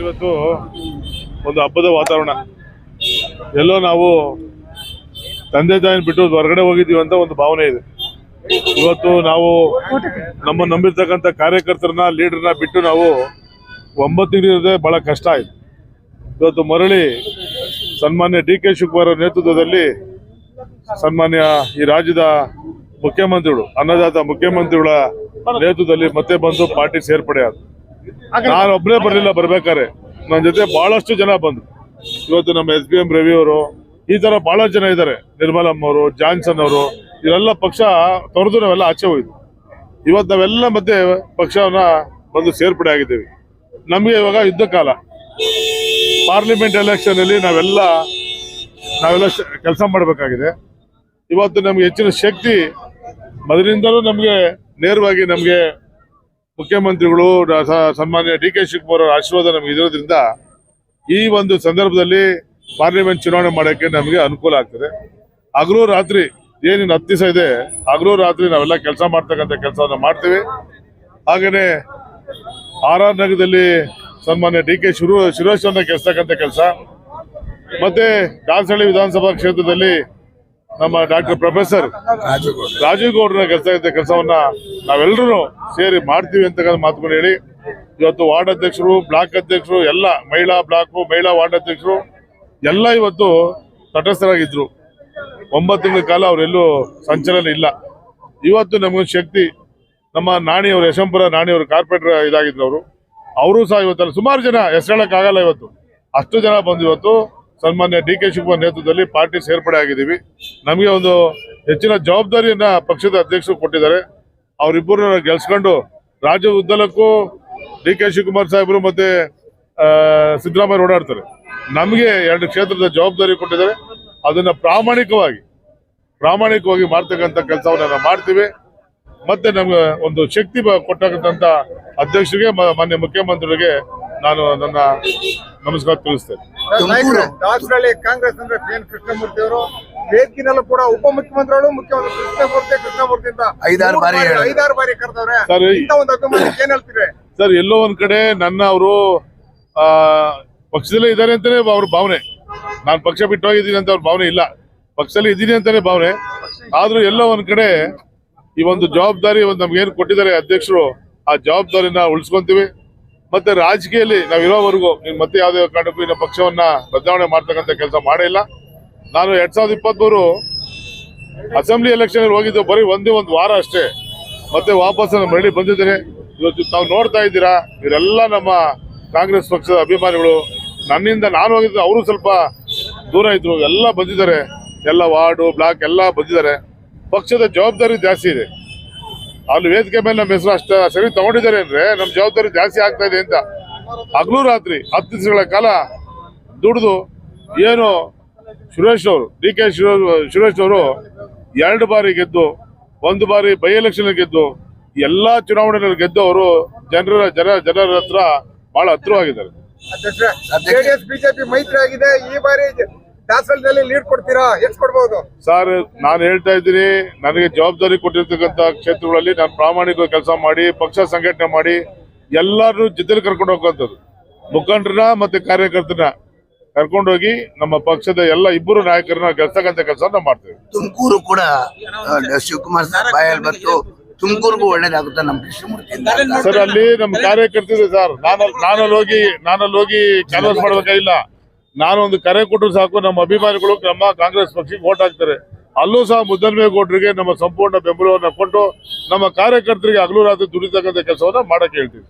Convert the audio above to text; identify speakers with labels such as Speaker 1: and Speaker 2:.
Speaker 1: ಇವತ್ತು ಒಂದು ಹಬ್ಬದ ವಾತಾವರಣ. ಎಲ್ಲೋ ನಾವು ತಂದೆ ತಾಯಿನ ಬಿಟ್ಟು ಹೊರಗಡೆ ಹೋಗಿದ್ದೀವಿ ಅಂತ ಒಂದು ಭಾವನೆ ಇದೆ. ಇವತ್ತು ನಾವು ನಮ್ಮ ನಂಬಿರ್ತಕ್ಕಂಥ ಕಾರ್ಯಕರ್ತರನ್ನ, ಲೀಡರ್ನ ಬಿಟ್ಟು ನಾವು ಒಂಬತ್ತು ತಿಂಗಳಿರೋದೇ ಬಹಳ ಕಷ್ಟ ಆಯ್ತು. ಇವತ್ತು ಮರಳಿ ಸನ್ಮಾನ್ಯ ಡಿ ಕೆ ಶಿವಕುಮಾರ್ ನೇತೃತ್ವದಲ್ಲಿ ಸನ್ಮಾನ್ಯ ಈ ರಾಜ್ಯದ ಮುಖ್ಯಮಂತ್ರಿಗಳು, ಅನ್ನದಾತ ಮುಖ್ಯಮಂತ್ರಿಗಳ ನೇತೃತ್ವದಲ್ಲಿ ಮತ್ತೆ ಬಂದು ಪಾರ್ಟಿ ಸೇರ್ಪಡೆ ಆದ ನಾನು ಒಬ್ಬನೇ ಬರಲಿಲ್ಲ ಬರ್ಬೇಕಾರೆ ನನ್ನ ಜೊತೆ ಬಹಳಷ್ಟು ಜನ ಬಂದ್ರು. ಇವತ್ತು ನಮ್ಮ ಎಸ್ ಬಿ ಎಂ ರವಿ ಅವರು, ಈ ತರ ಬಹಳ ಜನ ಇದ್ದಾರೆ. ನಿರ್ಮಲಮ್ಮ ಅವರು, ಜಾನ್ಸನ್ ಅವರು ಇವೆಲ್ಲ ಪಕ್ಷ ತೊರೆದು ನಾವೆಲ್ಲ ಆಚೆ ಹೋಯ್ತು ಇವತ್ತು ನಾವೆಲ್ಲ ಮತ್ತೆ ಪಕ್ಷವನ್ನ ಬಂದು ಸೇರ್ಪಡೆ ಆಗಿದ್ದೇವೆ. ನಮಗೆ ಇವಾಗ ಯುದ್ಧ ಕಾಲ. ಪಾರ್ಲಿಮೆಂಟ್ ಎಲೆಕ್ಷನ್ ಅಲ್ಲಿ ನಾವೆಲ್ಲ ನಾವೆಲ್ಲ ಕೆಲಸ ಮಾಡಬೇಕಾಗಿದೆ. ಇವತ್ತು ನಮ್ಗೆ ಹೆಚ್ಚಿನ ಶಕ್ತಿ, ಮೊದಲಿಂದಲೂ ನಮಗೆ ನೇರವಾಗಿ ನಮಗೆ ಮುಖ್ಯಮಂತ್ರಿಗಳು ಸನ್ಮಾನ್ಯ ಡಿ ಕೆ ಶಿವಕುಮಾರ್ ಅವರ ಆಶೀರ್ವಾದ ನಮಗೆ ಇರೋದ್ರಿಂದ ಈ ಒಂದು ಸಂದರ್ಭದಲ್ಲಿ ಪಾರ್ಲಿಮೆಂಟ್ ಚುನಾವಣೆ ಮಾಡೋಕ್ಕೆ ನಮಗೆ ಅನುಕೂಲ ಆಗ್ತದೆ. ಹಗಲು ರಾತ್ರಿ ಏನೇನು ಹತ್ತು ದಿವಸ ಇದೆ ಹಗಲು ರಾತ್ರಿ ನಾವೆಲ್ಲ ಕೆಲಸ ಮಾಡ್ತಕ್ಕಂಥ ಕೆಲಸವನ್ನು ಮಾಡ್ತೀವಿ. ಹಾಗೆಯೇ ಆರ್ ಆರ್ ನಗರದಲ್ಲಿ ಸನ್ಮಾನ್ಯ ಡಿ ಕೆ ಶಿರು ಶಿರೋಶನ್ನ ಕೆಲಸತಕ್ಕಂಥ ಕೆಲಸ. ಮತ್ತೆ ದಾಸಹಳ್ಳಿ ವಿಧಾನಸಭಾ ಕ್ಷೇತ್ರದಲ್ಲಿ ನಮ್ಮ ಡಾಕ್ಟರ್ ಪ್ರೊಫೆಸರ್ ರಾಜೀವ್ ಗೌಡರ ಕೆಲಸ ಕೆಲಸವನ್ನ ನಾವೆಲ್ಲರೂ ಸೇರಿ ಮಾಡ್ತೀವಿ ಅಂತ ಮಾತುಕೊಂಡು ಹೇಳಿ, ಇವತ್ತು ವಾರ್ಡ್ ಅಧ್ಯಕ್ಷರು, ಬ್ಲಾಕ್ ಅಧ್ಯಕ್ಷರು, ಎಲ್ಲ ಮಹಿಳಾ ಬ್ಲಾಕ್, ಮಹಿಳಾ ವಾರ್ಡ್ ಅಧ್ಯಕ್ಷರು ಎಲ್ಲ ಇವತ್ತು ತಟಸ್ಥರಾಗಿದ್ರು. ಒಂಬತ್ತು ತಿಂಗಳ ಕಾಲ ಅವರೆಲ್ಲೂ ಸಂಚಲನ ಇಲ್ಲ. ಇವತ್ತು ನಮಗೊಂದು ಶಕ್ತಿ, ನಮ್ಮ ನಾಣಿಯವರು ಯಶಂಪುರ ನಾಣಿಯವರು ಕಾರ್ಪೊರೇಟರ್ ಇದಾಗಿದ್ರು ಅವರು. ಅವರು ಸಹ ಇವತ್ತಲ್ಲ ಸುಮಾರು ಜನ ಹೆಸರೇಳಕ್ಕಾಗಲ್ಲ ಇವತ್ತು. ಅಷ್ಟು ಜನ ಬಂದು ಇವತ್ತು ಸನ್ಮಾನ್ಯ ಡಿ ಕೆ ಶಿವಕುಮಾರ್ ನೇತೃತ್ವದಲ್ಲಿ ಪಾರ್ಟಿ ಸೇರ್ಪಡೆ ಆಗಿದ್ದೀವಿ. ನಮಗೆ ಒಂದು ಹೆಚ್ಚಿನ ಜವಾಬ್ದಾರಿಯನ್ನ ಪಕ್ಷದ ಅಧ್ಯಕ್ಷರು ಕೊಟ್ಟಿದ್ದಾರೆ. ಅವರಿಬ್ಬರನ್ನ ಗೆಲ್ಸ್ಕೊಂಡು ರಾಜ್ಯ ಉದ್ದಲಕ್ಕೂ ಡಿ ಕೆ ಶಿವಕುಮಾರ್ ಸಾಹೇಬರು ಮತ್ತೆ ಸಿದ್ದರಾಮಯ್ಯ ಓಡಾಡ್ತಾರೆ. ನಮಗೆ ಎರಡು ಕ್ಷೇತ್ರದ ಜವಾಬ್ದಾರಿ ಕೊಟ್ಟಿದ್ದಾರೆ. ಅದನ್ನ ಪ್ರಾಮಾಣಿಕವಾಗಿ ಪ್ರಾಮಾಣಿಕವಾಗಿ ಮಾಡ್ತಕ್ಕಂಥ ಕೆಲಸವನ್ನ ನಾವು ಮಾಡ್ತೀವಿ. ಮತ್ತೆ ನಮ್ಗೆ ಒಂದು ಶಕ್ತಿ ಕೊಟ್ಟಕ್ಕಂಥ ಅಧ್ಯಕ್ಷರಿಗೆ ಮಾನ್ಯ ಮುಖ್ಯಮಂತ್ರಿಗಳಿಗೆ ನಾನು ನನ್ನ ನಮಸ್ಕಾರ ತಿಳಿಸ್ತೇನೆ.
Speaker 2: ರಾಜ್ಯದಲ್ಲಿ ದಾಸರಳ್ಳಿ ಕಾಂಗ್ರೆಸ್ ಅಂದ್ರೆ ಪಿ ಎನ್ ಕೃಷ್ಣಮೂರ್ತಿ ಅವರು ವೇದಿಕೆಯಲ್ಲೂ ಕೂಡ ಉಪಮುಖ್ಯಮಂತ್ರಿಗಳು ಮುಖ್ಯಮಂತ್ರಿ ಕೃಷ್ಣಮೂರ್ತಿ ಕೃಷ್ಣಮೂರ್ತಿ ಅಂತ
Speaker 3: ಐದಾರು ಬಾರಿ.
Speaker 2: ಐದಾರು ಬಾರಿ ಕರೆದವ್ರೆ.
Speaker 1: ಸರ್
Speaker 2: ಇಂತ ಒಂದು ಅಭಿಮಾನಕ್ಕೆ ಏನ್ ಹೇಳ್ತೀರಿ?
Speaker 1: ಸರ್ ಎಲ್ಲೋ ಒಂದ್ ಕಡೆ ನನ್ನ ಅವರು ಆ ಪಕ್ಷದಲ್ಲೇ ಇದ್ದಾರೆ ಅಂತಾನೆ ಅವ್ರ ಭಾವನೆ. ನಾನು ಪಕ್ಷ ಬಿಟ್ಟು ಹೋಗಿದ್ದೀನಿ ಅಂತ ಅವ್ರ ಭಾವನೆ ಇಲ್ಲ. ಪಕ್ಷದಲ್ಲಿ ಇದ್ದೀನಿ ಅಂತಾನೆ ಭಾವನೆ. ಆದ್ರೂ ಎಲ್ಲೋ ಒಂದ್ ಕಡೆ ಈ ಒಂದು ಜವಾಬ್ದಾರಿ ಒಂದು ನಮ್ಗೆ ಏನು ಕೊಟ್ಟಿದ್ದಾರೆ ಅಧ್ಯಕ್ಷರು ಆ ಜವಾಬ್ದಾರಿನ ಉಳಿಸ್ಕೊಂತೀವಿ. ಮತ್ತೆ ರಾಜಕೀಯದಲ್ಲಿ ನಾವು ಇರೋವರೆಗೂ ನೀನ್ ಮತ್ತೆ ಯಾವುದೇ ಕಾರಣಕ್ಕೂ ಇನ್ನು ಪಕ್ಷವನ್ನ ಬದಲಾವಣೆ ಮಾಡ್ತಕ್ಕಂಥ ಕೆಲಸ ಮಾಡೇ ಇಲ್ಲ ನಾನು ಎರಡ್ ಸಾವಿರದ ಇಪ್ಪತ್ಮೂರು ಅಸೆಂಬ್ಲಿ ಎಲೆಕ್ಷನ್ ಹೋಗಿದ್ದು ಬರೀ ಒಂದೇ ಒಂದು ವಾರ ಅಷ್ಟೇ. ಮತ್ತೆ ವಾಪಸ್ ನಮ್ಮ ಮರಳಿ ಬಂದಿದ್ದೇನೆ. ಇವತ್ತು ತಾವು ನೋಡ್ತಾ ಇದ್ದೀರಾ? ಇವರೆಲ್ಲ ನಮ್ಮ ಕಾಂಗ್ರೆಸ್ ಪಕ್ಷದ ಅಭಿಮಾನಿಗಳು. ನನ್ನಿಂದ ನಾನು ಹೋಗಿದ್ದು ಅವರು ಸ್ವಲ್ಪ ದೂರ ಇದ್ರು. ಎಲ್ಲ ಬಂದಿದ್ದಾರೆ. ಎಲ್ಲ ವಾರ್ಡು, ಬ್ಲಾಕ್ ಎಲ್ಲ ಬಂದಿದ್ದಾರೆ. ಪಕ್ಷದ ಜವಾಬ್ದಾರಿ ಜಾಸ್ತಿ ಇದೆ. ಅಲ್ಲಿ ವೇದಿಕೆ ಮೇಲೆ ನಮ್ಮ ಹೆಸರು ಅಷ್ಟ. ಸರಿ ತಗೊಂಡಿದ್ದಾರೆ ಅಂದ್ರೆ ನಮ್ಮ ಜವಾಬ್ದಾರಿ ಜಾಸ್ತಿ ಆಗ್ತಾ ಇದೆ ಅಂತ. ಹಗಲು ರಾತ್ರಿ ಹತ್ತು ದಿವಸಗಳ ಕಾಲ ದುಡಿದು ಏನು ಸುರೇಶ್ ಅವರು, ಡಿ ಕೆ ಸುರೇಶ್ ಅವರು ಎರಡು ಬಾರಿ ಗೆದ್ದು, ಒಂದು ಬಾರಿ ಬೈ ಎಲೆಕ್ಷನ್ ಗೆದ್ದು, ಎಲ್ಲಾ ಚುನಾವಣೆಗಳಲ್ಲಿ ಗೆದ್ದು ಅವರು ಜನರ, ಜನ, ಜನರ ಹತ್ರ ಬಹಳ ಹತ್ರವಾಗಿದ್ದಾರೆ
Speaker 2: ಬಿಜೆಪಿ ಮೈತ್ರಿ ಈ ಬಾರಿ ದಾಸರಳ್ಳಿಯಲ್ಲಿ ಲೀಡ್ ಕೊಡ್ತೀರಾ? ಎಷ್ಟು ಕೊಡ್ಬೋದು?
Speaker 1: ಸರ್ ನಾನು ಹೇಳ್ತಾ ಇದ್ದೀನಿ ನನಗೆ ಜವಾಬ್ದಾರಿ ಕೊಟ್ಟಿರ್ತಕ್ಕಂತ ಕ್ಷೇತ್ರಗಳಲ್ಲಿ ನಾನು ಪ್ರಾಮಾಣಿಕ ಕೆಲಸ ಮಾಡಿ ಪಕ್ಷ ಸಂಘಟನೆ ಮಾಡಿ ಎಲ್ಲಾರು ಜೊತೆಲಿ ಕರ್ಕೊಂಡು ಹೋಗುವಂಥದ್ದು. ಮುಖಂಡರನ್ನ ಮತ್ತೆ ಕಾರ್ಯಕರ್ತರನ್ನ ಕರ್ಕೊಂಡೋಗಿ ನಮ್ಮ ಪಕ್ಷದ ಎಲ್ಲ ಇಬ್ಬರು ನಾಯಕರನ್ನ ಗೆಲ್ಸಕ್ಕಂಥ ಕೆಲಸ ನಾವು ಮಾಡ್ತೇವೆ
Speaker 3: ತುಮಕೂರು ಕೂಡ ಶಿವಕುಮಾರ್ ಸರ್ ಬಾಯಲ್ಲಿ ಬಂತು ತುಮಕೂರಿಗೂ ಒಳ್ಳೇದಾಗುತ್ತೆ ನಮ್ಮ ಕೃಷ್ಣಮೂರ್ತಿ.
Speaker 1: ಸರ್ ಅಲ್ಲಿ ನಮ್ಮ ಕಾರ್ಯಕರ್ತರು ಸರ್ ನಾನು ನಾನಲ್ಲಿ ಹೋಗಿ ನಾನಲ್ಲಿ ಹೋಗಿ ಕ್ಯಾನ್ವಾಸ್ ಮಾಡ್ಬೇಕಾಗಿಲ್ಲ ನಾನು ಒಂದು ಕರೆ ಕೊಟ್ಟರು ಸಾಕು, ನಮ್ಮ ಅಭಿಮಾನಿಗಳು, ನಮ್ಮ ಕಾಂಗ್ರೆಸ್ ಪಕ್ಷಕ್ಕೆ ಓಟ್ ಹಾಕ್ತಾರೆ. ಅಲ್ಲೂ ಸಹ ಮುದ್ದನ್ಮೇಗೌಡರಿಗೆ ನಮ್ಮ ಸಂಪೂರ್ಣ ಬೆಂಬಲವನ್ನು ಕೊಟ್ಟು ನಮ್ಮ ಕಾರ್ಯಕರ್ತರಿಗೆ ಹಗಲು ರಾತ್ರಿ ದುಡಿತಕ್ಕಂಥ ಕೆಲಸವನ್ನ ಮಾಡಕ್ಕೆ ಹೇಳ್ತೀವಿ.